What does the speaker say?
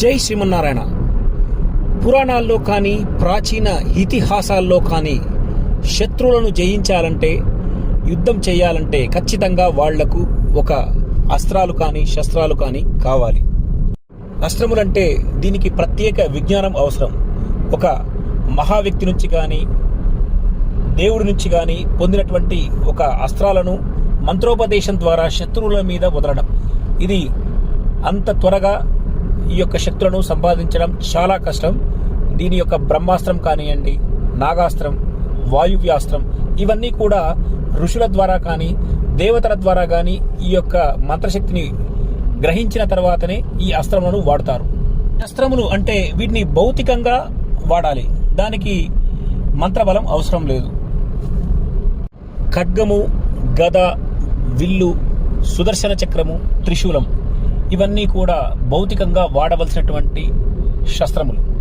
జై శ్రీమన్నారాయణ. పురాణాల్లో కానీ ప్రాచీన ఇతిహాసాల్లో కానీ శత్రువులను జయించాలంటే యుద్ధం చేయాలంటే ఖచ్చితంగా వాళ్ళకు ఒక అస్త్రాలు కానీ శస్త్రాలు కానీ కావాలి. అస్త్రములంటే దీనికి ప్రత్యేక విజ్ఞానం అవసరం. ఒక మహా వ్యక్తి నుంచి కానీ దేవుడి నుంచి కానీ పొందినటువంటి ఒక అస్త్రాలను మంత్రోపదేశం ద్వారా శత్రువుల మీద వదలడం. ఇది అంత త్వరగా ఈ యొక్క శక్తులను సంపాదించడం చాలా కష్టం. దీని యొక్క బ్రహ్మాస్త్రం కానివ్వండి నాగాస్త్రం వాయువ్యాస్త్రం ఇవన్నీ కూడా ఋషుల ద్వారా కానీ దేవతల ద్వారా కానీ ఈ యొక్క మంత్రశక్తిని గ్రహించిన తర్వాతనే ఈ అస్త్రములను వాడతారు. అస్త్రములు అంటే వీటిని భౌతికంగా వాడాలి. దానికి మంత్రబలం అవసరం లేదు. ఖడ్గము గద విల్లు సుదర్శన చక్రము త్రిశూలం. ఇవన్నీ కూడా భౌతికంగా వాడవలసినటువంటి శస్త్రములు.